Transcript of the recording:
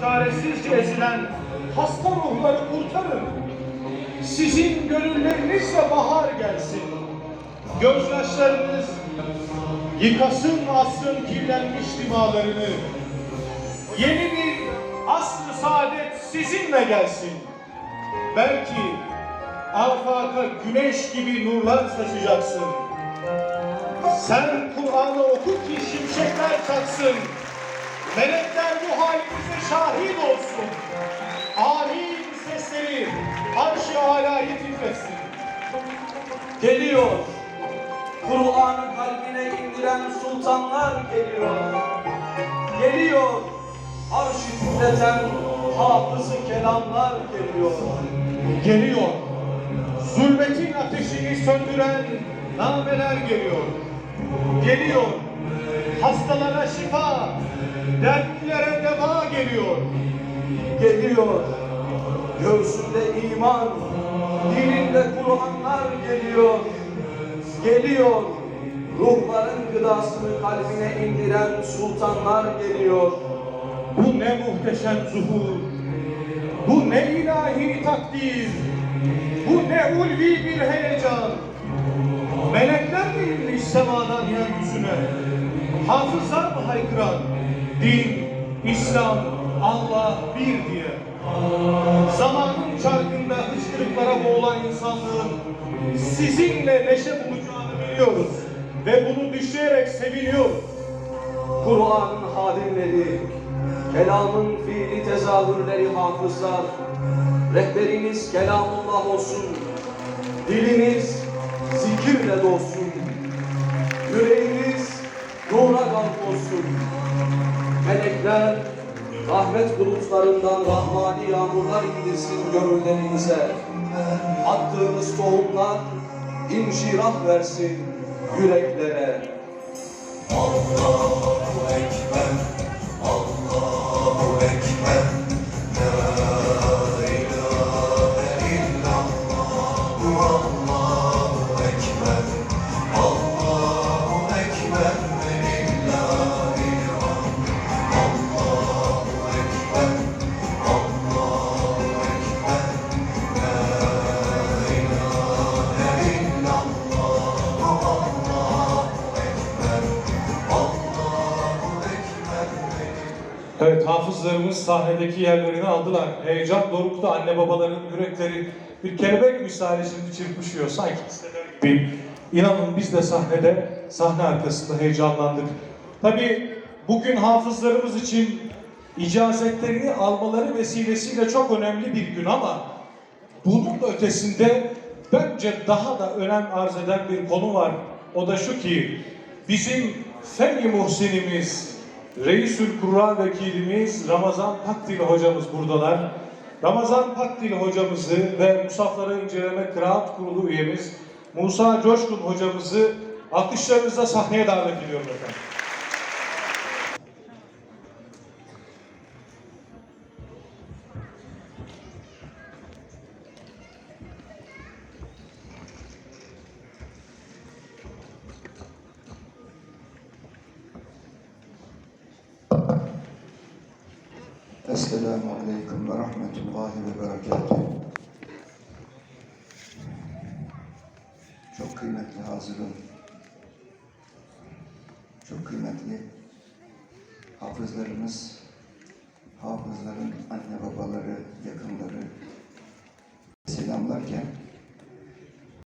Çaresizce ezilen hasta ruhları kurtarın. Sizin gönüllerinizle bahar gelsin. Gözyaşlarınız yıkasın asrın kirlenmiş dimalarını. Yeni bir asr saadet sizinle gelsin. Belki afaka güneş gibi nurlar saçacaksın. Sen Kur'an'ı oku ki şimşekler çaksın. Melekler bu halimize şahit olsun. Amin sesleri arş-ı alâyı titresin. Geliyor. Kur'an'ı kalbine indiren sultanlar geliyor. Geliyor. Arş-ı titreten hafızı kelamlar geliyor. Geliyor. Zulmetin ateşini söndüren nameler geliyor. Geliyor. Hastalara şifa, dertlilere deva geliyor. Geliyor. Göğsünde iman, dilinde Kur'anlar geliyor. Geliyor. Ruhların gıdasını kalbine indiren sultanlar geliyor. Bu ne muhteşem zuhur. Bu ne ilahi takdir. Bu ne ulvi bir heyecan. Melekler mi inmiş semadan yeryüzüne? Hafızlar mı haykıran? Din, İslam, Allah bir diye. Zamanın çarkında hıçkırıklara boğulan insanlığın sizinle neşe bulacağını biliyoruz. Ve bunu düşleyerek seviniyoruz. Kur'an'ın hadimleri, kelamın fiili tezahürleri hafızlar, rehberiniz kelamullah olsun, diliniz zikirle dolsun, yüreğiniz nura kalp olsun. Melekler rahmet bulutlarından rahmani yağmurlar indirsin gönüllerinize. Attığınız tohumlar inşirah versin yüreklere. Evet hafızlarımız sahnedeki yerlerini aldılar. Heyecan dorukta anne babaların yürekleri bir kelebek misali şimdi çırpışıyor sanki gibi. İnanın biz de sahnede, sahne arkasında heyecanlandık. Tabii bugün hafızlarımız için icazetlerini almaları vesilesiyle çok önemli bir gün ama bunun ötesinde bence daha da önem arz eden bir konu var. O da şu ki bizim Fen-i Muhsinimiz, Reisül Kurra Vekilimiz Ramazan Pakdil hocamız buradalar. Ramazan Pakdil hocamızı ve Musafları İnceleme Kıraat Kurulu üyemiz Musa Coşkun hocamızı alkışlarınızla sahneye davet ediyorum efendim. Esselamu Aleyküm ve Rahmetullahi ve Berekatuhu. Çok kıymetli hazırım. Çok kıymetli hafızlarımız,